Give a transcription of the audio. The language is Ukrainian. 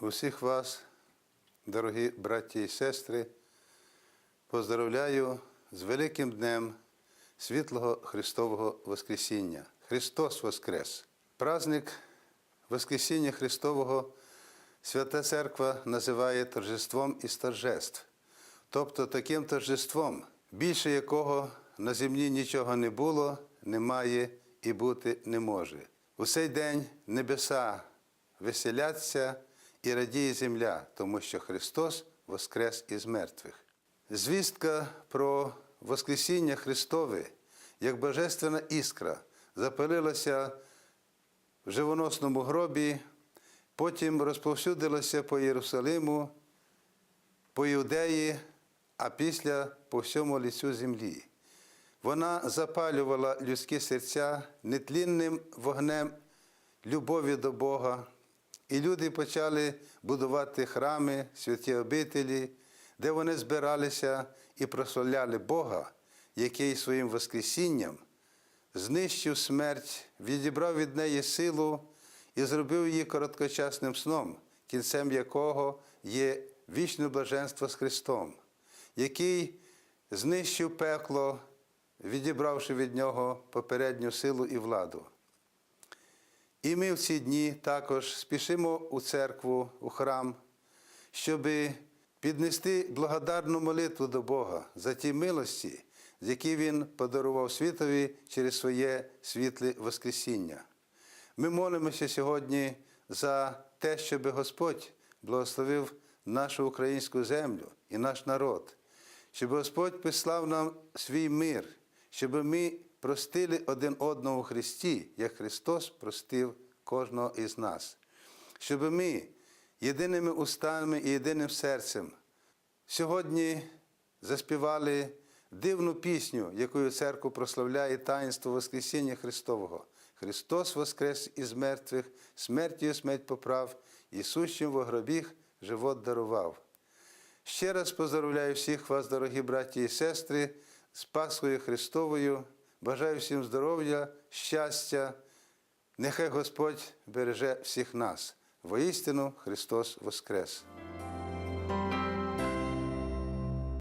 Усіх вас, дорогі браті і сестри, поздравляю з великим днем світлого Христового Воскресіння. Христос Воскрес! Праздник Воскресіння Христового Свята Церква називає торжеством із торжеств, тобто таким торжеством, більше якого на землі нічого не було, немає і бути не може. У цей день небеса веселяться і радіє земля, тому що Христос воскрес із мертвих. Звістка про Воскресіння Христове, як божественна іскра, запалилася в живоносному гробі, потім розповсюдилася по Єрусалиму, по Іудеї, а після по всьому лісу землі. Вона запалювала людські серця нетлінним вогнем любові до Бога, і люди почали будувати храми, святі обителі, де вони збиралися і прославляли Бога, який своїм Воскресінням знищив смерть, відібрав від неї силу і зробив її короткочасним сном, кінцем якого є вічне блаженство з Христом, який знищив пекло, відібравши від нього попередню силу і владу. І ми в ці дні також спішимо у церкву, у храм, щоб піднести благодарну молитву до Бога за ті милості, з які Він подарував світові через своє світле Воскресіння. Ми молимося сьогодні за те, щоб Господь благословив нашу українську землю і наш народ, щоб Господь прислав нам свій мир, щоб ми простили один одного у Христі, як Христос простив кожного із нас, щоб ми єдиними устами і єдиним серцем сьогодні заспівали дивну пісню, якою церква прославляє таїнство Воскресіння Христового. Христос воскрес із мертвих, смертю смерть поправ, і сущим в гробіх живот дарував. Ще раз поздравляю всіх вас, дорогі браті і сестри, з Пасхою Христовою. Бажаю всім здоров'я, щастя. Нехай Господь береже всіх нас. Воістину Христос Воскрес!